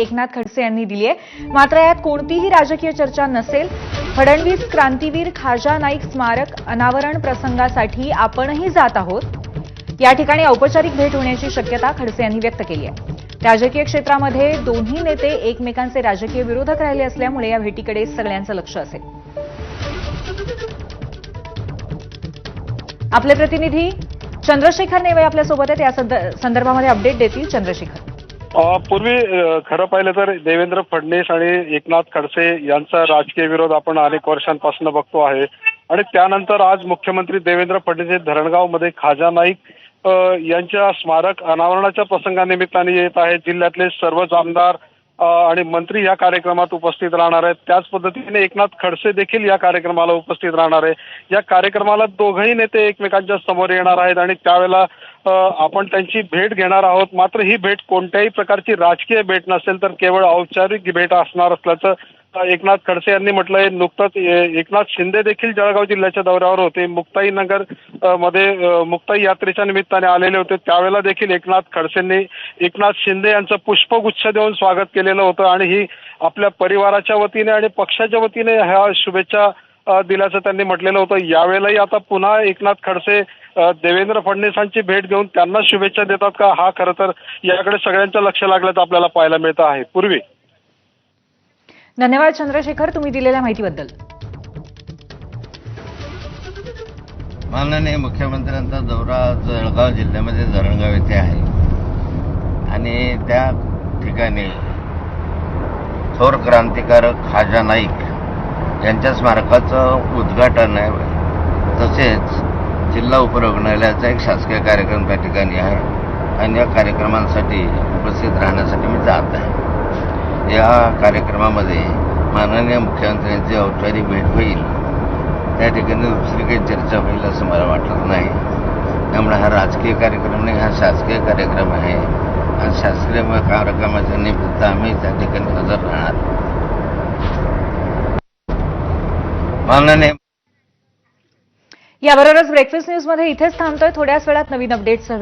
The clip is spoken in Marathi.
एकनाथ खडसे यांनी दिली आहे. मात्र यात कोणतीही राजकीय चर्चा नसेल. फडणवीस क्रांतीवीर खाजा नाईक स्मारक अनावरण प्रसंगासाठी आपणही जात आहोत. या ठिकाणी औपचारिक भेट होण्याची शक्यता खडसे यांनी व्यक्त केली आहे. राजकीय क्षेत्रामध्ये दोन्ही नेते एकमेकांचे राजकीय विरोधक राहिले असल्यामुळे या भेटीकडे सगळ्यांचं लक्ष असेल. आपले प्रतिनिधी चंद्रशेखर नेवे आपल्यासोबत आहेत. या संदर्भामध्ये अपडेट देतील चंद्रशेखर. पूर्वी खरं पाहिलं तर देवेंद्र फडणवीस आणि एकनाथ खडसे यांचा राजकीय विरोध आपण अनेक वर्षांपासून बघतो आहे. आणि त्यानंतर आज मुख्यमंत्री देवेंद्र फडणवीस हे धरणगावमध्ये खाजा नाईक यांच्या स्मारक अनावरणाच्या प्रसंगानिमित्ताने येत आहेत. जिल्ह्यातले सर्वच आमदार आणि मंत्री या कार्यक्रमात उपस्थित राहणार आहेत. त्याच पद्धतीने एकनाथ खडसे देखील या कार्यक्रमाला उपस्थित राहणार आहे. या कार्यक्रमाला दोघही नेते एकमेकांच्या समोर येणार आहेत आणि त्यावेळेला आपण त्यांची भेट घेणार आहोत. मात्र ही भेट कोणत्याही प्रकारची राजकीय भेट नसेल तर केवळ औपचारिक भेट असणार असल्याचं एकनाथ खडसे यांनी म्हटलंय नुकतंच एकनाथ शिंदे देखील जळगाव जिल्ह्याच्या दौऱ्यावर होते. मुक्ताई नगरमध्ये मुक्ताई यात्रेच्या निमित्ताने आलेले होते. त्यावेळेला देखील एकनाथ खडसेंनी एकनाथ शिंदे यांचं पुष्पगुच्छ देऊन स्वागत केलेलं होतं आणि ही आपल्या परिवाराच्या वतीने आणि पक्षाच्या वतीने ह्या शुभेच्छा दिल्याचं त्यांनी म्हटलेलं होतं. यावेळेलाही आता पुन्हा एकनाथ खडसे देवेंद्र फडणवीसांची भेट घेऊन त्यांना शुभेच्छा देतात का? हा खरं तर याकडे सगळ्यांचं लक्ष लागल्याचं आपल्याला पाहायला मिळतं आहे. पूर्वी धन्यवाद चंद्रशेखर तुम्ही दिलेल्या माहितीबद्दल. माननीय मुख्यमंत्र्यांचा दौरा जळगाव जिल्ह्यामध्ये धरणगाव येथे आहे. आणि त्या ठिकाणी थोर क्रांतिकारक खाजा नाईक यांच्या स्मारकाचं उद्घाटन आहे. तसेच जिल्हा उपरुग्णालयाचा एक शासकीय कार्यक्रम त्या ठिकाणी आहे. आणि या कार्यक्रमांसाठी उपस्थित राहण्यासाठी मी जात आहे. या कार्यक्रमामध्ये माननीय मुख्यमंत्र्यांची औपचारिक भेट होईल. त्या ठिकाणी दुसरी काही चर्चा होईल असं मला वाटत नाही. त्यामुळे हा राजकीय कार्यक्रम नाही हा शासकीय कार्यक्रम आहे. आणि शासकीय कार्यक्रमाच्या निमित्त आम्ही त्या ठिकाणी हजर राहणार. माननीय याबरोबरच ब्रेकफास्ट न्यूजमध्ये इथेच थांबतोय. थोड्याच वेळात नवीन अपडेट्स